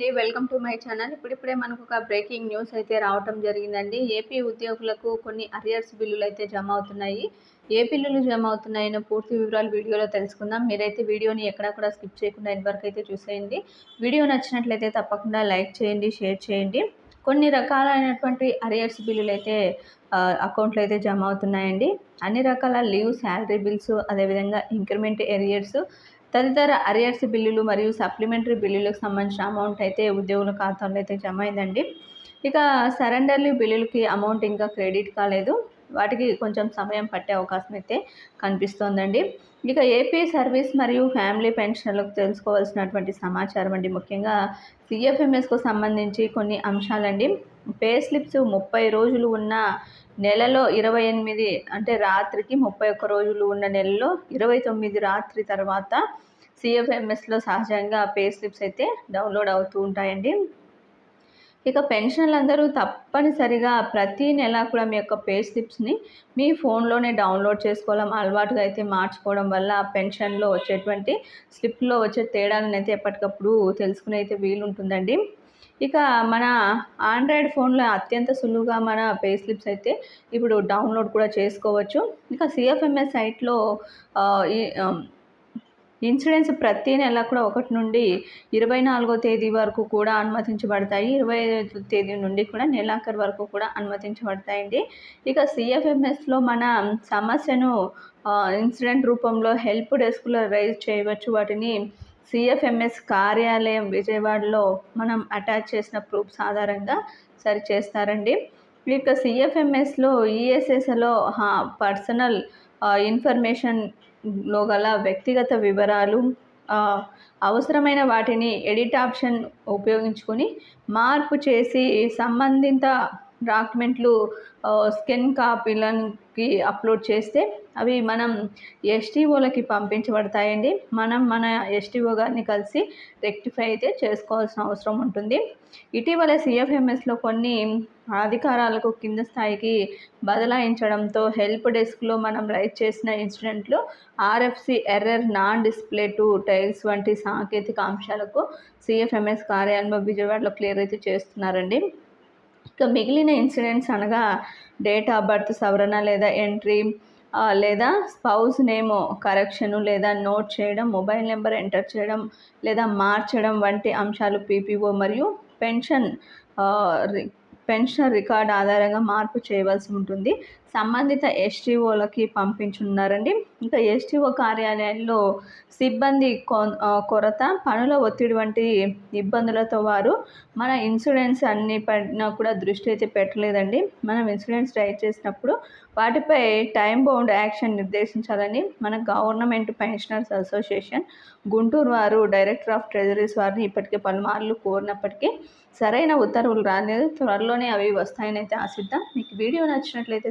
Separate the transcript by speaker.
Speaker 1: అండి. Welcome to my channel. ఇప్పుడిప్పుడే మనకు ఒక బ్రేకింగ్ న్యూస్ అయితే రావటం జరిగిందండి. ఏపీ ఉద్యోగులకు కొన్ని అరియర్స్ బిల్లులు అయితే జమ అవుతున్నాయి. ఏ బిల్లులు జమ అవుతున్నాయో పూర్తి వివరాలు వీడియోలో తెలుసుకుందాం. మీరైతే వీడియోని ఎక్కడా కూడా స్కిప్ చేయకుండా ఇంతవరకు అయితే చూసేయండి. వీడియో నచ్చినట్లయితే తప్పకుండా లైక్ చేయండి షేర్ చేయండి. కొన్ని రకాలైనటువంటి అరియర్స్ బిల్లులు అయితే అకౌంట్లో అయితే జమ అవుతున్నాయండి. అన్ని రకాల లీవ్ శాలరీ బిల్స్ అదేవిధంగా ఇంక్రిమెంట్ ఎరియర్స్ తదితర అరియర్స్ బిల్లులు మరియు సప్లిమెంటరీ బిల్లులకు సంబంధించిన అమౌంట్ అయితే ఉద్యోగుల ఖాతాలో అయితే జమ అయిందండి. ఇక సరెండర్లీ బిల్లులకి అమౌంట్ ఇంకా క్రెడిట్ కాలేదు. వాటికి కొంచెం సమయం పట్టే అవకాశం అయితే కనిపిస్తోందండి. ఇక ఏపీ సర్వీస్ మరియు ఫ్యామిలీ పెన్షన్లకు తెలుసుకోవాల్సినటువంటి సమాచారం అండి. ముఖ్యంగా సిఎఫ్ఎంఎస్కు సంబంధించి కొన్ని అంశాలండి. పే స్లిప్స్ ముప్పై రోజులు ఉన్న నెలలో ఇరవై ఎనిమిది అంటే రాత్రికి ముప్పై ఒక్క రోజులు ఉన్న నెలలో ఇరవై తొమ్మిది రాత్రి తర్వాత సిఎఫ్ఎంఎస్లో సహజంగా పే స్లిప్స్ అయితే డౌన్లోడ్ అవుతూ ఉంటాయండి. ఇక పెన్షన్లు అందరూ తప్పనిసరిగా ప్రతి నెల కూడా మీ యొక్క పే స్లిప్స్ని మీ ఫోన్లోనే డౌన్లోడ్ చేసుకోవడం అలవాటుగా అయితే మార్చుకోవడం వల్ల పెన్షన్లో వచ్చేటువంటి స్లిప్లో వచ్చే తేడాలను అయితే ఎప్పటికప్పుడు తెలుసుకునే అయితే వీలుంటుందండి. ఇక మన ఆండ్రాయిడ్ ఫోన్లో అత్యంత సులువుగా మన పే స్లిప్స్ అయితే ఇప్పుడు డౌన్లోడ్ కూడా చేసుకోవచ్చు. ఇక సిఎఫ్ఎంఎస్ సైట్లో ఇన్సూరెన్స్ ప్రతి నెల కూడా ఒకటి నుండి ఇరవై నాలుగో తేదీ వరకు కూడా అనుమతించబడతాయి. ఇరవై తేదీ నుండి కూడా నెలాఖరు వరకు కూడా అనుమతించబడతాయండి. ఇక సిఎఫ్ఎంఎస్లో మన సమస్యను ఇన్సిడెంట్ రూపంలో హెల్ప్ డెస్క్లో రైజ్ చేయవచ్చు. వాటిని సిఎఫ్ఎంఎస్ కార్యాలయం విజయవాడలో మనం అటాచ్ చేసిన ప్రూఫ్స్ ఆధారంగా సరి చేస్తారండి ఇక సిఎఫ్ఎంఎస్లో ఈఎస్ఎస్లో పర్సనల్ ఇన్ఫర్మేషన్లో గల వ్యక్తిగత వివరాలు అవసరమైన వాటిని ఎడిట్ ఆప్షన్ ఉపయోగించుకొని మార్పు చేసి సంబంధిత డాక్యుమెంట్లు స్కెన్ కాపీలకి అప్లోడ్ చేస్తే అవి మనం ఎస్టీఓలకి పంపించబడతాయండి. మనం మన ఎస్టీఓ గారిని కలిసి రెక్టిఫై అయితే చేసుకోవాల్సిన అవసరం ఉంటుంది. ఇటీవల సిఎఫ్ఎంఎస్లో కొన్ని అధికారాలకు కింద స్థాయికి బదలాయించడంతో హెల్ప్ డెస్క్లో మనం రైట్ చేసిన ఇన్సిడెంట్లు RFC error non display to tiles వంటి సాంకేతిక అంశాలకు సిఎఫ్ఎంఎస్ కార్యాలయం విజయవాడలో క్లియర్ అయితే చేస్తున్నారండి. ఇక మిగిలిన ఇన్సిడెంట్స్ అనగా డేట్ ఆఫ్ బర్త్ సవరణ లేదా ఎంట్రీ లేదా స్పౌస్ నేమ్ కరెక్షను లేదా నోట్ చేయడం మొబైల్ నెంబర్ ఎంటర్ చేయడం లేదా మార్చడం వంటి అంశాలు పీపీఓ మరియు పెన్షన్ పెన్షన్ రికార్డ్ ఆధారంగా మార్పు చేయవలసి ఉంటుంది. సంబంధిత ఎస్టీఓలకి పంపించున్నారండి. ఇంకా ఎస్టీఓ కార్యాలయంలో సిబ్బంది కొరత పనుల ఒత్తిడి వంటి ఇబ్బందులతో వారు మన ఇన్సూరెన్స్ అన్ని పడినా కూడా దృష్టి అయితే పెట్టలేదండి. మనం ఇన్సూరెన్స్ రైట్ చేసినప్పుడు వాటిపై టైం బౌండ్ యాక్షన్ నిర్దేశించాలని మన గవర్నమెంట్ పెన్షనర్స్ అసోసియేషన్ గుంటూరు వారు డైరెక్టర్ ఆఫ్ ట్రెజరీస్ వారిని ఇప్పటికే పలుమార్లు కోరినప్పటికీ సరైన ఉత్తర్వులు రాలేదు. త్వరలోనే అవి వస్తాయని అయితే ఆశిద్దాం. మీకు వీడియో నచ్చినట్లయితే